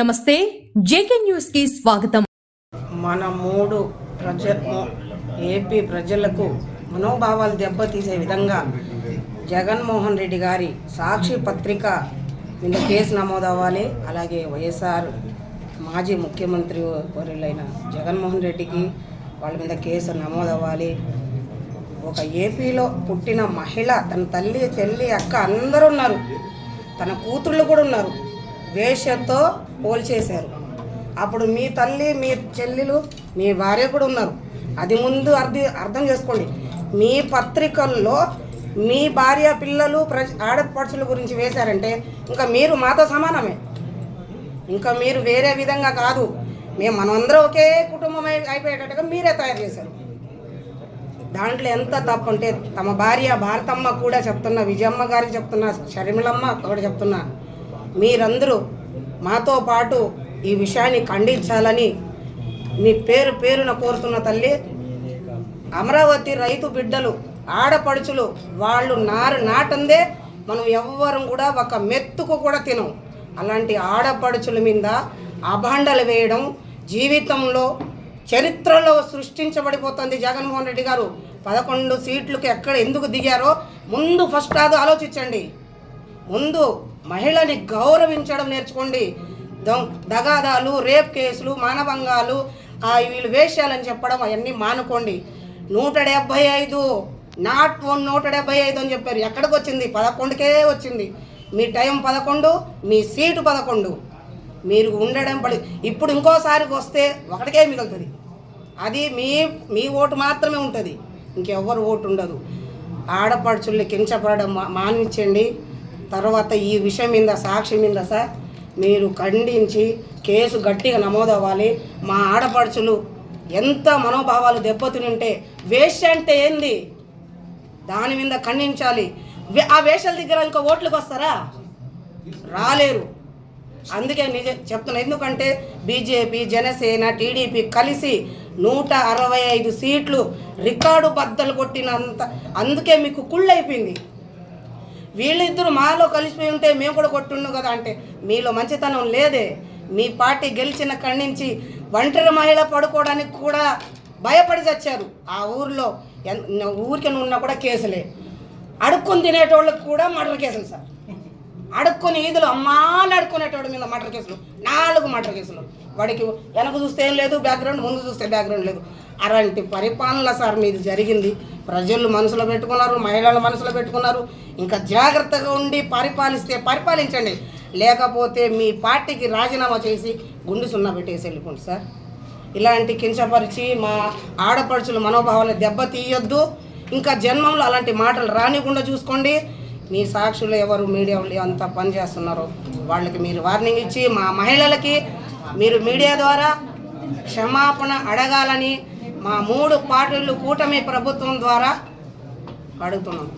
నమస్తే జేకే న్యూస్కి స్వాగతం. మన మూడు ప్రజ ఏపీ ప్రజలకు మనోభావాలు దెబ్బతీసే విధంగా జగన్మోహన్ రెడ్డి గారి సాక్షి పత్రిక మీద కేసు నమోదవ్వాలి. అలాగే వైఎస్ఆర్ మాజీ ముఖ్యమంత్రి వర్యులైన జగన్మోహన్ రెడ్డికి వాళ్ళ మీద కేసు నమోదవ్వాలి. ఒక ఏపీలో పుట్టిన మహిళ తన తల్లి చెల్లి అక్క అందరూ ఉన్నారు. తన కూతుళ్ళు కూడా ఉన్నారు. వేషతో పోల్చేశారు. అప్పుడు మీ తల్లి మీ చెల్లెలు మీ భార్య కూడా ఉన్నారు. అది ముందు అర్థం అర్థం చేసుకోండి. మీ పత్రికల్లో మీ భార్య పిల్లలు ప్ర ఆడపడుచుల గురించి వేశారంటే ఇంకా మీరు మాతో సమానమే. ఇంకా మీరు వేరే విధంగా కాదు. మేము మనమందరం ఒకే కుటుంబం అయి- అయిపోయేటట్టుగా మీరే తయారు చేశారు. దాంట్లో ఎంత తప్పు అంటే తమ భార్య భారతమ్మ కూడా చెప్తున్నా విజయమ్మ గారికి చెప్తున్నా షర్మిలమ్మ కూడా చెప్తున్నా మీరందరూ మాతో పాటు ఈ విషయాన్ని ఖండించాలని నీ పేరు పేరున కోరుతున్న తల్లి అమరావతి రైతు బిడ్డలు ఆడపడుచులు వాళ్ళు నారు నాటందే మనం ఎవ్వరం కూడా ఒక మెత్తుకు కూడా తినం. అలాంటి ఆడపడుచుల మీద అభాండలు వేయడం జీవితంలో చరిత్రలో సృష్టించబడిపోతుంది. జగన్మోహన్ రెడ్డి గారు పదకొండు సీట్లకు ఎక్కడ ఎందుకు దిగారో ముందు ఫస్ట్ అది ఆలోచించండి. ముందు మహిళని గౌరవించడం నేర్చుకోండి. దగాదాలు రేప్ కేసులు మానభంగాలు ఆ వీళ్ళు వేషాలని చెప్పడం అవన్నీ మానుకోండి. నూట డెబ్భై ఐదు నాట్ వన్ నూట డెబ్భై ఐదు అని చెప్పారు. ఎక్కడికి వచ్చింది? పదకొండుకే వచ్చింది. మీ టైం పదకొండు మీ సీటు పదకొండు. మీరు ఉండడం పడి ఇప్పుడు ఇంకోసారికి వస్తే ఒకటికే మిగులుతుంది. అది మీ మీ ఓటు మాత్రమే ఉంటుంది. ఇంకెవ్వరు ఓటు ఉండదు. ఆడపడుచుల్ని కించపడడం మానించండి తర్వాత ఈ విషయం మీద సాక్షి మీద సార్ మీరు ఖండించి కేసు గట్టిగా నమోదవ్వాలి. మా ఆడపడుచులు ఎంత మనోభావాలు దెబ్బతిని ఉంటే వేష్య అంటే ఏంది? దాని మీద ఖండించాలి. ఆ వేషాల దగ్గర ఇంకా ఓట్లకు వస్తారా? రాలేరు. అందుకే నిజ చెప్తున్నా ఎందుకంటే బీజేపీ జనసేన టీడీపీ కలిసి నూట అరవై ఐదు సీట్లు రికార్డు బద్దలు కొట్టినంత అందుకే మీకు కుళ్ళైపోయింది. వీళ్ళిద్దరు మాలో కలిసిపోయి ఉంటే మేము కూడా కొట్టుండు కదా అంటే మీలో మంచితనం లేదే. మీ పార్టీ గెలిచిన కాడి నుంచి ఒంటరి మహిళ పడుకోవడానికి కూడా భయపడి చచ్చారు. ఆ ఊర్లో ఊరికి ఉన్నా కూడా కేసులే. అడుక్కొని తినేటోళ్ళకి కూడా మర్డర్ కేసులు సార్. అడుక్కొని ఈదులు అమ్మాలు అడుక్కునేటోడి మీద మర్డర్ కేసులు. నాలుగు మర్డర్ కేసులు. వాడికి వెనక చూస్తే ఏం లేదు బ్యాక్గ్రౌండ్ ముందు చూస్తే బ్యాక్గ్రౌండ్ లేదు. అలాంటి పరిపాలన సార్ మీది జరిగింది. ప్రజలు మనసులో పెట్టుకున్నారు మహిళలు మనసులో పెట్టుకున్నారు. ఇంకా జాగ్రత్తగా ఉండి పరిపాలిస్తే పరిపాలించండి. లేకపోతే మీ పార్టీకి రాజీనామా చేసి గుండు సున్నా పెట్టేసి వెళ్ళిపోండి సార్. ఇలాంటి కించపరిచి మా ఆడపడుచుల మనోభావాలు దెబ్బతీయొద్దు ఇంకా జన్మంలో అలాంటి మాటలు రానికుండా చూసుకోండి. మీ సాక్షులు ఎవరు? మీడియా వాళ్ళు అంతా పనిచేస్తున్నారో వాళ్ళకి మీరు వార్నింగ్ ఇచ్చి మా మహిళలకి మీరు మీడియా ద్వారా క్షమాపణ అడగాలని మా మూడు పార్టీలు కూటమి ప్రభుత్వం ద్వారా అడుగుతున్నాం